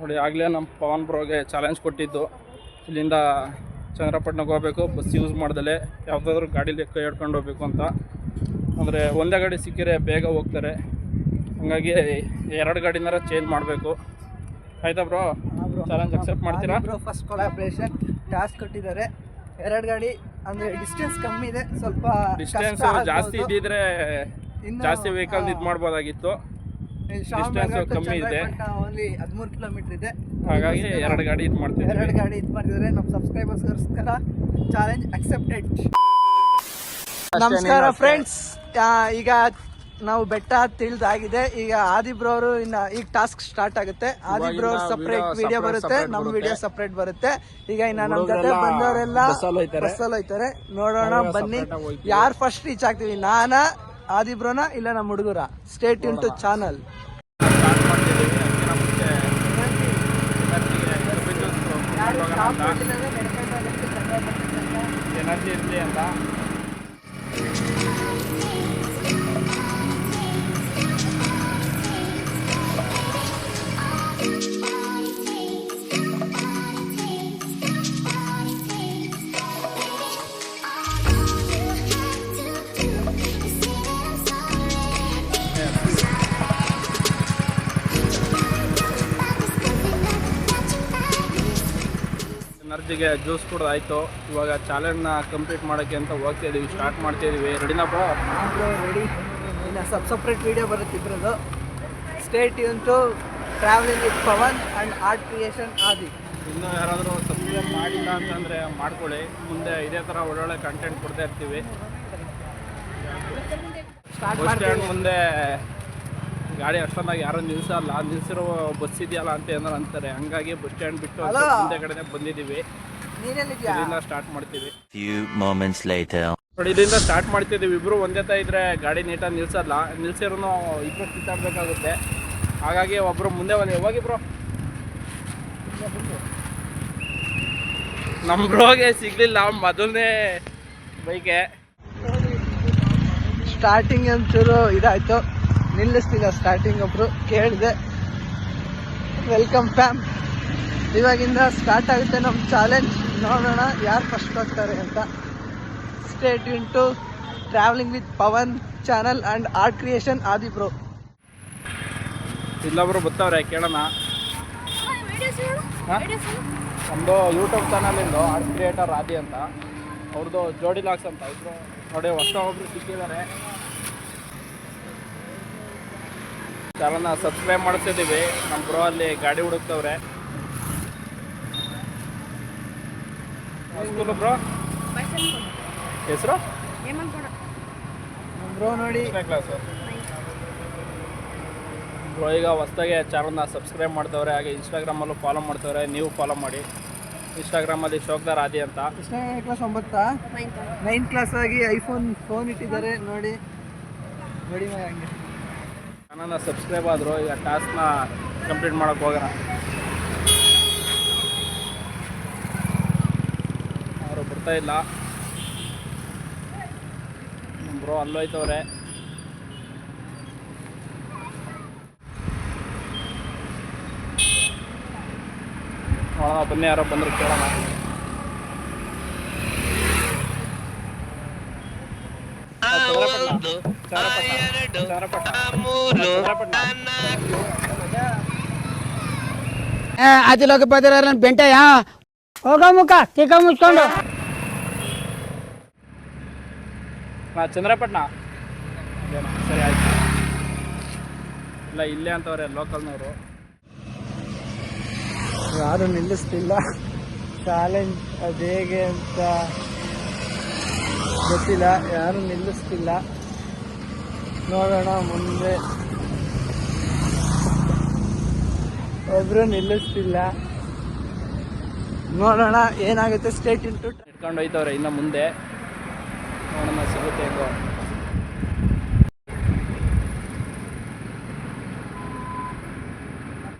ನೋಡಿ ಆಗಲೇ ನಮ್ಮ ಪವನ್ ಬ್ರೋಗೆ ಚಾಲೆಂಜ್ ಕೊಟ್ಟಿದ್ದು. ಇಲ್ಲಿಂದ ಚಂದ್ರಪಟ್ಟಣಕ್ಕೆ ಹೋಗಬೇಕು ಬಸ್ ಯೂಸ್ ಮಾಡ್ದಲೆ. ಯಾವುದಾದ್ರೂ ಗಾಡೀಲಿ ಕೈ ಹಿಡ್ಕೊಂಡು ಹೋಗ್ಬೇಕು ಅಂತ. ಅಂದರೆ ಒಂದೇ ಗಾಡಿ ಸಿಕ್ಕಿದ್ರೆ ಬೇಗ ಹೋಗ್ತಾರೆ. ಹಂಗಾಗಿ ಎರಡು ಗಾಡಿನಾರ ಚೇಂಜ್ ಮಾಡಬೇಕು. ಆಯಿತಾ ಬ್ರೋ? ಚಾಲೆಂಜ್ ಅಕ್ಸೆಪ್ಟ್ ಮಾಡ್ತೀರಾ? ಬ್ರೋ ಫಸ್ಟ್ ಕೊಲಾಬ್ರೇಷನ್ ಟಾಸ್ಕ್ ಕೊಟ್ಟಿದ್ದಾರೆ. ಎರಡು ಗಾಡಿ ಅಂದರೆ ಡಿಸ್ಟೆನ್ಸ್ ಕಮ್ಮಿ ಇದೆ. ಸ್ವಲ್ಪ ಡಿಸ್ಟೆನ್ಸ್ ಜಾಸ್ತಿ ಇದ್ದಿದ್ರೆ ಜಾಸ್ತಿ ವೆಹಿಕಲ್ ಇದು ಮಾಡ್ಬೋದಾಗಿತ್ತು. ಕಮ್ಮಿ ಇದೆ. ಓನ್ಲಿ ಹದಿಮೂರು ಕಿಲೋಮೀಟರ್ ಇದೆ. ಹಾಗಾಗಿ ಎರಡು ಗಾಡಿ ಇದು ಮಾಡ್ತೀವಿ ಎರಡು ಗಾಡಿ ಇದು ಮಾಡಿದರೆ ನಮ್ಮ ಸಬ್ಸ್ಕ್ರೈಬರ್ಸ್ಗೋಸ್ಕರ ಚಾಲೆಂಜ್ ಅಕ್ಸೆಪ್ಟೆಡ್ ನಮಸ್ಕಾರ ಫ್ರೆಂಡ್ಸ್ ಈಗ ನಾವು ಬೆಟ್ಟ ತಿಳಿದಾಗಿದೆ. ಈಗ ಆದಿಬ್ರವರು ಬ್ರೋ ಅವರು ಇನ್ನ ಈಗ ಟಾಸ್ಕ್ ಸ್ಟಾರ್ಟ್ ಆಗುತ್ತೆ. ಆದಿಬ್ರವ್ರ ಸಪ್ರೇಟ್ ವಿಡಿಯೋ ಬರುತ್ತೆ. ನಮ್ ನಮ್ಮ ವಿಡಿಯೋ ಸಪ್ರೇಟ್ ಬರುತ್ತೆ. ಈಗ ಇನ್ನ ನಮ್ ಜೊತೆ ಬಂದವರೆಲ್ಲ ಬಸ್ಸಲ್ಲಿ ಹೋಯ್ತಾರೆ. ನೋಡೋಣ ಬನ್ನಿ. ಯಾರು ಫಸ್ಟ್ ರೀಚ್ ಆಗ್ತೀವಿ? ನಾನ ಆದಿ ಬ್ರೋನ ಇಲ್ಲ ನಮ್ಮ ಹುಡುಗರ. State in to channel start ಮಾಡ್ತಿದ್ದೀವಿ ಅದಕ್ಕಿಂತ ಮುಂಚೆ ಎನರ್ಜಿ ಇರಲಿ ಅಂತ ಎನರ್ಜಿಗೆ ಜ್ಯೂಸ್ ಕೂಡ ಆಯಿತು. ಇವಾಗ ಚಾಲೆಂಜ್ನ ಕಂಪ್ಲೀಟ್ ಮಾಡೋಕ್ಕೆ ಅಂತ ಹೋಗ್ತಾ ಇದೀವಿ. ಸ್ಟಾರ್ಟ್ ಮಾಡ್ತಾ ಇದೀವಿ. ರೆಡಿನಪ್ಪ ರೆಡಿ ಇನ್ನು ಸಬ್ ಸಪ್ರೇಟ್ ವಿಡಿಯೋ ಬರುತ್ತೆ ಇಬ್ಬರದು state into to travelling with Pavan and art creation Adi ಇನ್ನೂ ಯಾರಾದರೂ ಸಬ್ಸ್ಕ್ರೈಬ್ ಮಾಡಿಲ್ಲ ಅಂತಂದರೆ ಮಾಡ್ಕೊಳ್ಳಿ. ಮುಂದೆ ಇದೇ ಥರ ಒಳ್ಳೊಳ್ಳೆ ಕಂಟೆಂಟ್ ಕೊಡ್ತಾ ಇರ್ತೀವಿ. ಸ್ಟಾರ್ಟ್ ಮುಂದೆ ಗಾಡಿ ಅಷ್ಟೊಂದಾಗಿ ಯಾರು ನಿಲ್ಸಲ್ಲ. ನಿಲ್ಸಿರೋ ಬಸ್ ಇದೆಯಲ್ಲ ಅಂತ ಏನಾರು ಅಂತಾರೆ. ಹಂಗಾಗಿ ಬಸ್ ಸ್ಟ್ಯಾಂಡ್ ಬಿಟ್ಟು. ಮುಂದೆ ಕಡೆನೇ ಬಂದಿದ್ದೀವಿ. ಇಲ್ಲಿಂದ ಸ್ಟಾರ್ಟ್ ಮಾಡ್ತೀವಿ. Few moments later. ನೋಡಿ ಇಲ್ಲಿಂದ ಸ್ಟಾರ್ಟ್ ಮಾಡ್ತಿದ್ದೀವಿ. ಇಬ್ರು ಒಂದೇ ತ ಇದ್ರೆ ಗಾಡಿ ನೀಟಾಗಿ ನಿಲ್ಸಲ್ಲ. ನಿಲ್ಸಿರೂ ಇಬ್ರು ಕಿತ್ತಾಡ್ಬೇಕಾಗುತ್ತೆ ಹಾಗಾಗಿ ಒಬ್ರು ಮುಂದೆ ಬಂದು ಹೋಗಿ ಬ್ರೋ ನಮ್ಮ ಬ್ರೋಗೆ ಸಿಗ್ಲಿಲ್ಲ. ಮೊದಲನೇ ಬೈಕೆ. ಸ್ಟಾರ್ಟಿಂಗ್ ಒಂಚೂರು ಇದಾಯ್ತು. ನಿಲ್ಲಿಸ್ತಿಲ್ಲ ಸ್ಟಾರ್ಟಿಂಗ್ ಒಬ್ರು. ಕೇಳಿದೆ. ವೆಲ್ಕಮ್ ಫ್ಯಾಮ್ ಇವಾಗಿಂದ ಸ್ಟಾರ್ಟ್ ಆಗುತ್ತೆ ನಮ್ಮ ಚಾಲೆಂಜ್ ನೋಡೋಣ ಯಾರು ಫಸ್ಟ್ ಹೋಗ್ತಾರೆ ಅಂತ. State in to travelling with Pavan channel and art creation Adi bro ಇಲ್ಲೊಬ್ರು ಬರ್ತಾವ್ರೆ ಕೇಳೋಣ. ನಮ್ಮದು ಒಂದು ಯೂಟ್ಯೂಬ್ ಚಾನಲಿಂದು ಆರ್ಟ್ ಕ್ರಿಯೇಟರ್ ಆದಿ ಅಂತ. ಅವ್ರದ್ದು ಜೋಡಿ ಲಾಕ್ಸ್ ಅಂತ. ಇದ್ರು ನೋಡಿ ಹೊಸ ಒಬ್ರು ಸಿಕ್ಕಿದ್ದಾರೆ. ಚಾನಲ್ನ ಸಬ್ಸ್ಕ್ರೈಬ್ ಮಾಡ್ತಿದ್ದೀವಿ ನಮ್ಮ ಬ್ರೋ ಅಲ್ಲಿ ಗಾಡಿ ಹುಡುಕ್ತವ್ರೆ. ಸ್ಕೂಲು ಬ್ರೋ ಹೆಸರು ಬ್ರೋ ನೋಡಿ. ಕ್ಲಾಸು? ಬ್ರೋ ಈಗ ಹೊಸ್ದಾಗೆ ಚಾನಲ್ನ ಸಬ್ಸ್ಕ್ರೈಬ್ ಮಾಡ್ತವ್ರೆ ಹಾಗೆ ಇನ್ಸ್ಟಾಗ್ರಾಮಲ್ಲೂ ಫಾಲೋ ಮಾಡ್ತವ್ರೆ ನೀವು ಫಾಲೋ ಮಾಡಿ. ಇನ್ಸ್ಟಾಗ್ರಾಮಲ್ಲಿ ಶೋಕ್ದಾರ್ ಆದಿ ಅಂತ. ಎಷ್ಟನೇ ಕ್ಲಾಸ್ ಒಂಬತ್ತಾ? ನೈನ್ ಕ್ಲಾಸ್ ಆಗಿ ಐಫೋನ್ ಫೋನ್ ಇಟ್ಟಿದ್ದಾರೆ ನೋಡಿ. ನೋಡಿ ಹಂಗೆ. ಚಾನಲ್ನ ಸಬ್ಸ್ಕ್ರೈಬ್ ಆದರು ಈಗ ಟಾಸ್ಕ್ನ ಕಂಪ್ಲೀಟ್ ಮಾಡೋಕ್ಕೆ ಹೋಗೋಣ ಅವರು ಬರ್ತಾ ಇಲ್ಲ. ಬ್ರೋ ಅಲ್ಲೋಯ್ತವ್ರೆ ನೋಡೋಣ ಬನ್ನಿ ಯಾರೋ ಬಂದರು ಕೇಳೋಣ. ಅದಿಲೋಕ ಪದಿರ ಬೆಂಟೆಯ ಹೋಗೋ ಮುಖ ಕಿಕ್ಕ ಮುಚ್ಕೊಂಡು. ನಾ ಚಂದ್ರಪಟ್ಟಣ? ಸರಿ ಆಯ್ತು. ಇಲ್ಲ ಇಲ್ಲೇ ಅಂತವ್ರೆ ಲೋಕಲ್ನವರು. ಯಾರು ನಿಲ್ಲಿಸ್ತಿಲ್ಲ. ಚಾಲೆಂಜ್ ಅದು ಹೇಗೆ ಅಂತ ಗೊತ್ತಿಲ್ಲ. ಯಾರು ನಿಲ್ಲಿಸ್ತಿಲ್ಲ. ನೋಡೋಣ ಮುಂದೆ. ಒಬ್ರು ನಿಲ್ಲಿಸ್ತಿಲ್ಲ. ನೋಡೋಣ ಏನಾಗುತ್ತೆ. ಸ್ಟೇಟ್ ಇಂಟು ಇಟ್ಕೊಂಡು ಹೋಯ್ತವ್ರೆ ಇನ್ನು ಮುಂದೆ. ನೋಡೋಣ ಸಿಗುತ್ತೆ ಹೆಂಗೋ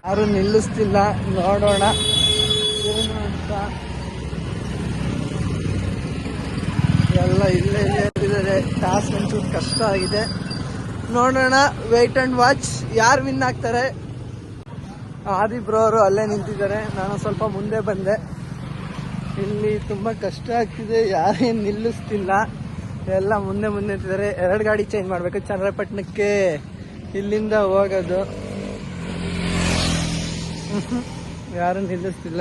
ಯಾರು ನಿಲ್ಲಿಸ್ತಿಲ್ಲ ನೋಡೋಣ ಏನು ಅಂತ ಎಲ್ಲ ಇಲ್ಲೇ ಇಲ್ಲೇ ಟಾಸ್ಕ್ ಒಂಚೂರು ಕಷ್ಟ ಆಗಿದೆ. ನೋಡೋಣ ವೆಯ್ಟ್ ಅಂಡ್ ವಾಚ್ ಯಾರು ವಿನ್ ಆಗ್ತಾರೆ? ಆದಿ ಬ್ರೋ ಅವರು ಅಲ್ಲೇ ನಿಂತಿದ್ದಾರೆ. ನಾನು ಸ್ವಲ್ಪ ಮುಂದೆ ಬಂದೆ. ಇಲ್ಲಿ ತುಂಬ ಕಷ್ಟ ಆಗ್ತಿದೆ. ಯಾರೇನು ನಿಲ್ಲಿಸ್ತಿಲ್ಲ. ಎಲ್ಲ ಮುಂದೆ ಮುಂದೆ ನಿಂತಿದ್ದಾರೆ. ಎರಡು ಗಾಡಿ ಚೇಂಜ್ ಮಾಡಬೇಕು. ಚಂದ್ರಪಟ್ಟಣಕ್ಕೆ ಇಲ್ಲಿಂದ ಹೋಗೋದು. ಯಾರು ನಿಲ್ಲಿಸ್ತಿಲ್ಲ.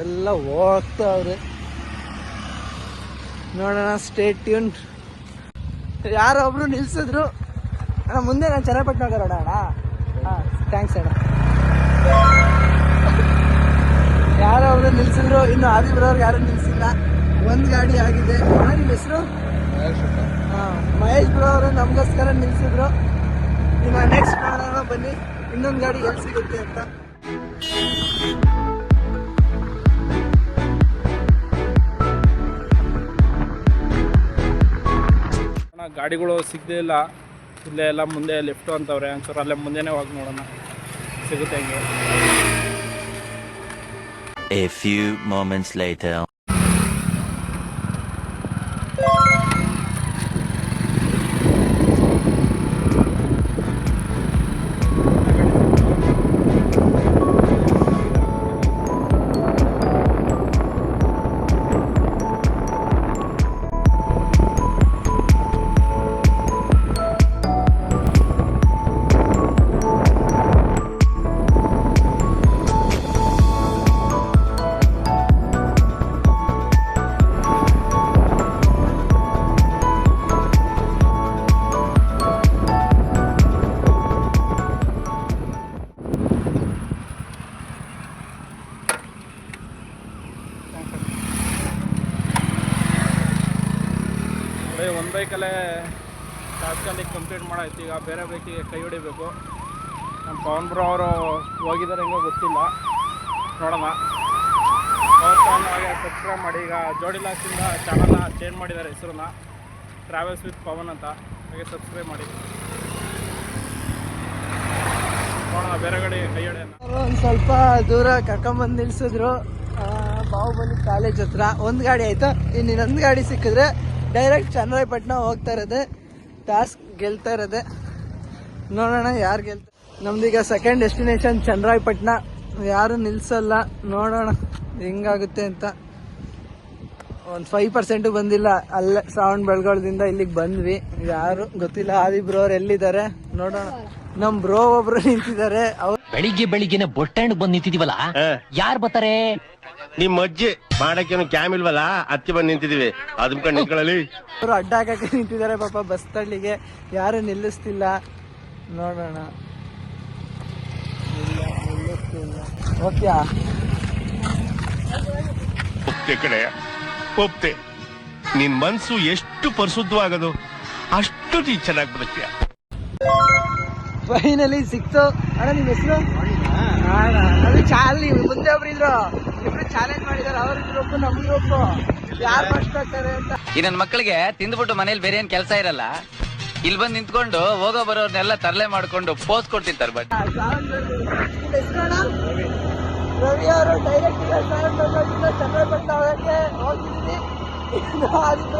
ಎಲ್ಲ ಹೋಗ್ತಾವ್ರೆ ನೋಡೋಣ ಸ್ಟೇಟ್ ಟ್ಯೂನ್ ಯಾರೋ ಒಬ್ರು ನಿಲ್ಸಿದ್ರು. ಅಣ್ಣ, ಮುಂದೆ ನಾನು ಚನ್ನಪಟ್ಟಣ ಹೋಗೋಣ ಅಣ್ಣ. ಹಾಂ ಥ್ಯಾಂಕ್ಸ್ ಅಣ್ಣ. ಯಾರೋ ಒಬ್ರು ನಿಲ್ಸಿದ್ರು. ಇನ್ನು ಆದಿ ಬರೋರ್ಗೆ ಯಾರು ನಿಲ್ಸಿಲ್ಲ. ಒಂದು ಗಾಡಿ ಆಗಿದೆ. ನಿಮ್ಮ ಹೆಸರು? ಮಹೇಶ್ ಬ್ರೋ ಅವರು ನಮಗೋಸ್ಕರ ನಿಲ್ಸಿದ್ರು. ನಿಮ್ಮ ನೆಕ್ಸ್ಟ್ ನೋಡೋಣ ಬನ್ನಿ. ಇನ್ನೊಂದು ಗಾಡಿ ಎಲ್ಲಿ ಸಿಗುತ್ತೆ ಅಂತ. ಅಣ್ಣ ಗಾಡಿಗಳು ಸಿಗದೇ ಇಲ್ಲ. ಇಲ್ಲೇ ಎಲ್ಲ ಮುಂದೆ ಲಿಫ್ಟು ಅಂತವ್ರೆ ಒಂಚೂರು ಅಲ್ಲೇ ಮುಂದೆನೇ ಹೋಗಿ ನೋಡೋಣ. ಸಿಗುತ್ತೆ ಹಂಗೆ. A few moments later. ಬೈಕಲ್ಲೇ ಟಾಸ್ಕಲ್ಲಿ ಕಂಪ್ಲೀಟ್ ಮಾಡಾಯ್ತು. ಈಗ ಬೇರೆ ಬೈಕಿಗೆ ಕೈ ಹೊಡಿಬೇಕು. ನಮ್ಮ ಪವನ್ ಬ್ರೋ ಅವರು ಹೋಗಿದ್ದಾರೆ ಹೆಂಗೋ ಗೊತ್ತಿಲ್ಲ. ನೋಡೋಣ. ಸಬ್ಸ್ಕ್ರೈಬ್ ಮಾಡಿ. ಈಗ ಜೋಡಿ ಲಾಕ್ಸಿಂದ ಚಾನಲ್ನ ಚೇಂಜ್ ಮಾಡಿದ್ದಾರೆ ಹೆಸರನ್ನ. ಟ್ರಾವೆಲ್ಸ್ ವಿತ್ ಪವನ್ ಅಂತ. ಹಾಗೆ ಸಬ್ಸ್ಕ್ರೈಬ್ ಮಾಡಿ. ನೋಡೋಣ, ಬೇರೆ ಕಡೆ ಕೈ ಹೊಡೆಯೋಣ ಒಂದು ಸ್ವಲ್ಪ ದೂರ ಕರ್ಕೊಂಬಂದು ನಿಲ್ಲಿಸಿದ್ರು ಬಾಹುಬಲಿ ಕಾಲೇಜ್ ಹತ್ರ. ಒಂದು ಗಾಡಿ ಆಯಿತು? ಇನ್ನು ಇನ್ನೊಂದು ಗಾಡಿ ಸಿಕ್ಕಿದ್ರೆ ಡೈರೆಕ್ಟ್ ಚನ್ನರಾಯಪಟ್ಟಣ ಹೋಗ್ತಾ ಇರೋದೆ, ಟಾಸ್ಕ್ ಗೆಲ್ತಾ ಇರೋದೆ. ನೋಡೋಣ ಯಾರು ಗೆಲ್ತ ನಮ್ದೀಗ ಸೆಕೆಂಡ್ ಡೆಸ್ಟಿನೇಷನ್ ಚನ್ನರಾಯಪಟ್ಟಣ ಯಾರು ನಿಲ್ಸಲ್ಲ, ನೋಡೋಣ ಹೆಂಗಾಗುತ್ತೆ ಅಂತ. ಒಂದು ಫೈವ್ ಪರ್ಸೆಂಟು ಬಂದಿಲ್ಲ, ಅಲ್ಲೇ ಶ್ರಾವಣ ಬೆಳಗೊಳದಿಂದ ಇಲ್ಲಿಗೆ ಬಂದ್ವಿ. ಯಾರು ಗೊತ್ತಿಲ್ಲ ಆದಿ ಅವ್ರು ಎಲ್ಲಿದ್ದಾರೆ? ನೋಡೋಣ. ನಮ್ಮ ಬ್ರೋ ಒಬ್ರು ನಿಂತಿದ್ದಾರೆ, ಅವ್ರು ಬೆಳಿಗ್ಗೆ ಬೆಳಿಗ್ಗೆ ಬಸ್ ಸ್ಟ್ಯಾಂಡ್ ಬಂದ್ ನಿಂತಿದೀವಲ್ಲ? ಯಾರ್ ಬರ್ತಾರೆ? ನಿಮ್ ಅಜ್ಜಿ ಮಾಡಕ್ಕೇನು ಕ್ಯಾಮ್ ಇಲ್ವಲ್ಲ? ಅತ್ತಿ ಬಂದ್ ನಿಂತಿದೀವಿ. ಅದ್ ಕಣ್ ನಿಂತ್ಕೊಳ್ಳಲಿ. ಅವರು ಅಡ್ಡ ಹಾಕಕ್ಕೆ ನಿಂತಿದ್ದಾರೆ ಪಾಪ ಬಸ್ ತಳ್ಳಿಗೆ. ಯಾರು ನಿಲ್ಲಿಸ್ತಿಲ್ಲ? ನೋಡೋಣ. ಇಲ್ಲ ನಿಲ್ಲಿಸ್ತಿಲ್ಲ ಓಕೆ ಒಪ್ತೆ ಕಡೆ ಒಪ್ತೆ. ನಿನ್ ಮನ್ಸು ಎಷ್ಟು ಪರಿಶುದ್ಧವಾಗದು ಅಷ್ಟು ನೀ ಚೆನ್ನಾಗಿ ಬದುಕ್ತೀಯ. ಫೈನಲಿ ಸಿಕ್ತು. ಅಣ್ಣ ನಿಮ್ಮ ಹೆಸರು? ಅದು ಚಾಲಿ ಮುಂದೆ ಒಬ್ರು ಇದ್ರು ಇಬ್ರು ಚಾಲೆಂಜ್ ಮಾಡಿದಾರೆ ಅವ್ರ ಗ್ರೂಪ್ ನಮ್ ಗ್ರೂಪ್ ಯಾರು ಫಸ್ಟ್ ಆಗ್ತಾರೆ ಅಂತ. ಈ ನನ್ ಮಕ್ಕಳಿಗೆ ತಿಂದ್ಬಿಟ್ಟು ಮನೇಲಿ ಬೇರೆ ಏನ್ ಕೆಲಸ ಇರಲ್ಲ. ಇಲ್ಲಿ ಬಂದು ನಿಂತ್ಕೊಂಡು ಹೋಗೋ ಬರೋರ್ನೆಲ್ಲ ತರಲೆ ಮಾಡ್ಕೊಂಡು ಪೋಸ್ ಕೊಡ್ತಿರ್ತಾರೆ ಬಟ್ ರವಿ ಅವರು ಡೈರೆಕ್ಟ್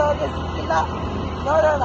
ಅವ್ರಿಗೆ ಸಿಕ್ಕಿಲ್ಲ. ನೋಡೋಣ.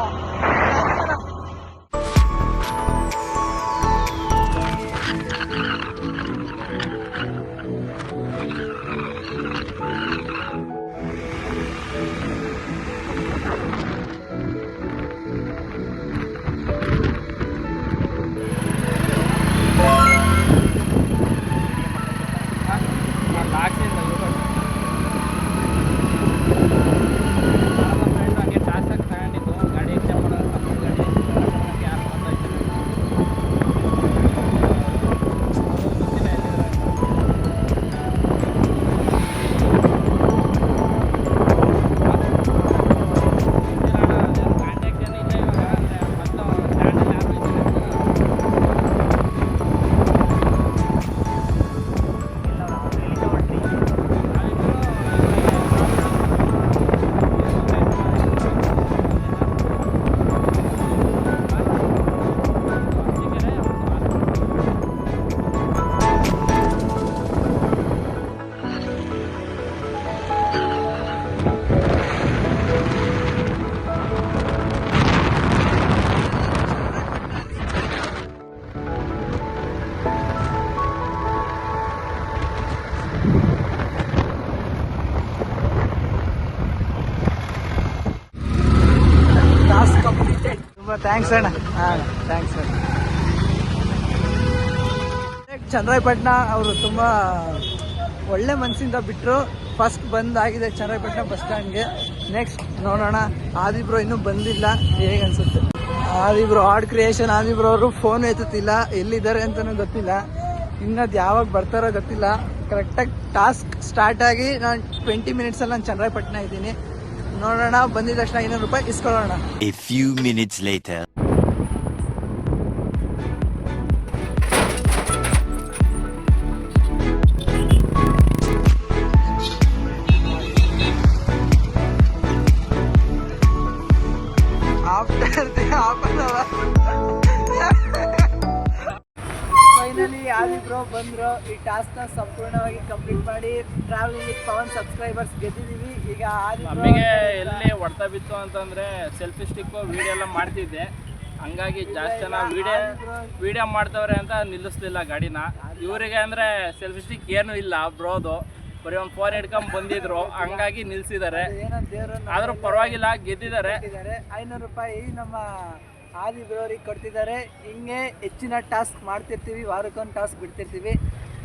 ಥ್ಯಾಂಕ್ಸ್ ಅಣ್ಣ. ಹಾಂ ಥ್ಯಾಂಕ್ಸ್ ಅಣ್ಣ. ಚಂದ್ರಾಯಪಟ್ಟಣ ಅವರು ತುಂಬ ಒಳ್ಳೆ ಮನಸ್ಸಿಂದ ಬಿಟ್ಟರು ಫಸ್ಟ್ ಬಂದಾಗಿದೆ ಚಂದ್ರಾಯಪಟ್ಟಣ ಬಸ್ ಸ್ಟ್ಯಾಂಡ್ಗೆ ನೆಕ್ಸ್ಟ್ ನೋಡೋಣ. ಆದಿಬ್ರು ಇನ್ನೂ ಬಂದಿಲ್ಲ. ಹೇಗೆ ಅನ್ಸುತ್ತೆ? ಆದಿಬ್ರು ಆಡ್ ಕ್ರಿಯೇಷನ್ ಆದಿಬ್ರು ಅವರು ಫೋನ್ ಎತ್ತುತ್ತಿಲ್ಲ. ಎಲ್ಲಿದ್ದಾರೆ ಅಂತಲೂ ಗೊತ್ತಿಲ್ಲ. ಇನ್ನದು ಯಾವಾಗ ಬರ್ತಾರೋ ಗೊತ್ತಿಲ್ಲ. ಕರೆಕ್ಟಾಗಿ ಟಾಸ್ಕ್ ಸ್ಟಾರ್ಟ್ ಆಗಿ ನಾನು ಟ್ವೆಂಟಿ ಮಿನಿಟ್ಸಲ್ಲಿ ನಾನು ಚಂದ್ರಾಯಪಟ್ಟಣ ಇದ್ದೀನಿ. ನೋಡೋಣ ಬಂದಿದ ತಕ್ಷಣ ಐನೂರು ರೂಪಾಯಿ ಇಸ್ಕೊಳ್ಳೋಣ A few minutes later. After the half an hour finally ಯಾರಿಬ್ರೋ ಬಂದ್ರು ಈ ಟಾಸ್ಕ್ನ ಸಂಪೂರ್ಣವಾಗಿ ಕಂಪ್ಲೀಟ್ ಮಾಡಿ ಟ್ರಾವೆಲಿಂಗ್ ವಿತ್ ಪವನ್ ಸಬ್ಸ್ಕ್ರೈಬರ್ಸ್ ಗೆದ್ದಿದೀವಿ. ಈಗ ಆಮೇಲೆ ನಮಗೆ ಎಲ್ಲಿ ಹೊಡೆತ ಬಿತ್ತು ಅಂತಂದ್ರೆ ಸೆಲ್ಫಿ ಸ್ಟಿಕ್ಕು ವಿಡಿಯೋ ಎಲ್ಲ ಮಾಡ್ತಿದ್ದೆ. ಹಂಗಾಗಿ ಜಾಸ್ತಿ ಜನ ವಿಡಿಯೋ ವಿಡಿಯೋ ಮಾಡ್ತವ್ರೆ ಅಂತ ನಿಲ್ಲಿಸ್ಲಿಲ್ಲ ಗಾಡಿನ. ಇವರಿಗೆ ಅಂದ್ರೆ ಸೆಲ್ಫಿ ಸ್ಟಿಕ್ ಏನು ಇಲ್ಲ ಬ್ರೋದು ಬರೀ ಒಂದು ಫೋನ್ ಹಿಡ್ಕೊಂಡ್ ಬಂದಿದ್ರು. ಹಂಗಾಗಿ ನಿಲ್ಸಿದ್ದಾರೆ. ಆದರೂ ಪರವಾಗಿಲ್ಲ ಗೆದ್ದಿದ್ದಾರೆ. ಐನೂರು ರೂಪಾಯಿ ನಮ್ಮ ಆದಿಬ್ರೋರಿಗೆ ಕೊಡ್ತಿದ್ದಾರೆ. ಹಿಂಗೆ ಹೆಚ್ಚಿನ ಟಾಸ್ಕ್ ಮಾಡ್ತಿರ್ತೀವಿ ವಾರಕ್ಕೊಂದು ಟಾಸ್ಕ್ ಬಿಡ್ತಿರ್ತೀವಿ.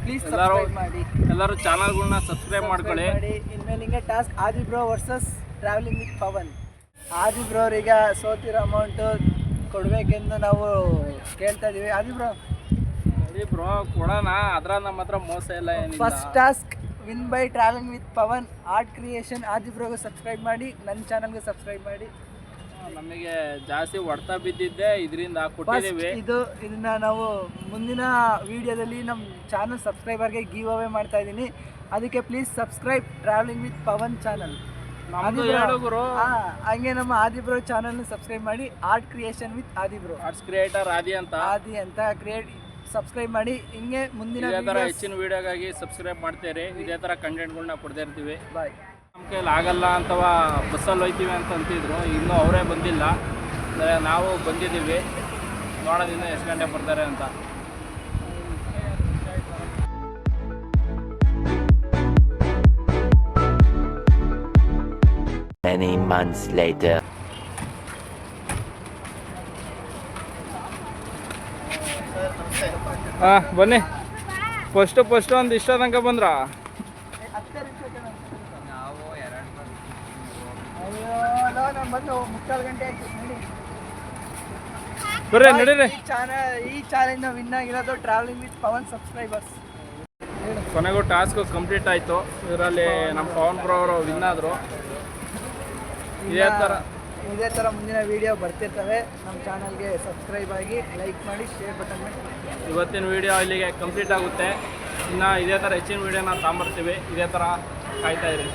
ಪ್ಲೀಸ್ ಎಲ್ಲರೂ ಮಾಡಿ. ಎಲ್ಲರೂ ಚಾನಲ್ಗಳನ್ನ ಸಬ್ಸ್ಕ್ರೈಬ್ ಮಾಡ್ಕೊಳ್ಳಿ. ಮಾಡಿ. ಇನ್ಮೇಲೆ ಹಿಂಗೆ task Adi bro versus travelling with Pavan. Adi bro ಅವ್ರೀಗ ಸೋತಿರೋ ಅಮೌಂಟು ಕೊಡಬೇಕೆಂದು ನಾವು ಕೇಳ್ತಾ ಇದೀವಿ. ಆದಿಬ್ರೋ ಸರಿ ಬ್ರೋ ಕೊಡೋಣ. ಅದ್ರ ನಮ್ಮ ಹತ್ರ ಮೋಸ ಇಲ್ಲ ಏನಿಲ್ಲ. First task win by travelling with Pavan. Art creation Adi ಬ್ರೋಗೆ subscribe ಮಾಡಿ. ನನ್ನ ಚಾನಲ್ಗೆ ಸಬ್ಸ್ಕ್ರೈಬ್ ಮಾಡಿ. ನಮಗೆ ಜಾಸ್ತಿ ಹೊಡೆತ ಬಿದ್ದಿದ್ದೆ ಇದರಿಂದ ಫಸ್ಟ್ ಕೊಟ್ಟಿದ್ದೀವಿ. ಇದು ಇದನ್ನ ನಾವು ಮುಂದಿನ ವಿಡಿಯೋದಲ್ಲಿ ನಮ್ಮ ಚಾನಲ್ ಸಬ್ಸ್ಕ್ರೈಬರ್ಗೆ ಗಿವ್ ಅವೇ ಮಾಡ್ತಾ ಇದ್ದೀನಿ. ಅದಕ್ಕೆ please subscribe travelling with Pavan channel ಗುರು. ಹಂಗೆ ನಮ್ಮ ಆದಿಬ್ರೋ ಚಾನಲ್ ಸಬ್ಸ್ಕ್ರೈಬ್ ಮಾಡಿ art creation with Aadi bro. Arts creator Adi ಅಂತ. ಆದಿ ಅಂತ ಕ್ರಿಯೇಟ್ ಸಬ್ಸ್ಕ್ರೈಬ್ ಮಾಡಿ ಹಿಂಗೆ ಮುಂದಿನ ಇದೇ ಥರ ಹೆಚ್ಚಿನ ವಿಡಿಯೋಗಾಗಿ ಸಬ್ಸ್ಕ್ರೈಬ್ ಮಾಡ್ತೀರಿ. ಇದೇ ಥರ ಕಂಟೆಂಟ್ಗಳನ್ನ ಕೊಡ್ತಾ ಇರ್ತೀವಿ. ಬಾಯ್ ಕೈಲಿ ಆಗಲ್ಲ ಅಥವಾ ಬಸ್ಸಲ್ಲಿ ಹೋಯ್ತೀವಿ ಅಂತ ಅಂತಿದ್ರು. ಇನ್ನೂ ಅವರೇ ಬಂದಿಲ್ಲ. ಅಂದರೆ ನಾವು ಬಂದಿದ್ದೀವಿ. ನೋಡೋದಿಂದ ಎಷ್ಟು ಗಂಟೆ ಬರ್ತಾರೆ ಅಂತ. Many months later. ಹಾಂ ಬನ್ನಿ. ಫಸ್ಟು ಫಸ್ಟು ಒಂದು ಇಷ್ಟ ತನಕ ಬಂದ್ರಾ? ನಾನು ಬಂದು ಮುಕ್ಕಾಲು ಗಂಟೆ ಆಯ್ತು ನೋಡಿ. ಬರ್ರಿ ನಡೀರಿ. ಈ ಚಾನಲ್ ಈ ಚಾಲೆಂಜ್ ವಿನ್ ಆಗಿರೋದು ಟ್ರಾವೆಲಿಂಗ್ ವಿತ್ ಪವನ್ ಸಬ್ಸ್ಕ್ರೈಬರ್ಸ್ ಕೊನೆಗೂ ಟಾಸ್ಕ್ ಕಂಪ್ಲೀಟ್ ಆಯಿತು. ಇದರಲ್ಲಿ ನಮ್ಮ ಪವನ್ ಬ್ರೋ ಅವರು ವಿನ್ ಆದರು. ಇದೇ ಥರ ಇದೇ ಥರ ಮುಂದಿನ ವಿಡಿಯೋ ಬರ್ತಿರ್ತವೆ. ನಮ್ಮ ಚಾನಲ್ಗೆ ಸಬ್ಸ್ಕ್ರೈಬ್ ಆಗಿ ಲೈಕ್ ಮಾಡಿ ಶೇರ್ ಬಟನ್ ಮಾಡಿ. ಇವತ್ತಿನ ವಿಡಿಯೋ ಇಲ್ಲಿಗೆ ಕಂಪ್ಲೀಟ್ ಆಗುತ್ತೆ. ಇನ್ನು ಇದೇ ಥರ ಹೆಚ್ಚಿನ ವಿಡಿಯೋನ ತಾಂಬರ್ತೀವಿ ಇದೇ ಥರ ಕಾಯ್ತಾ ಇರಿ.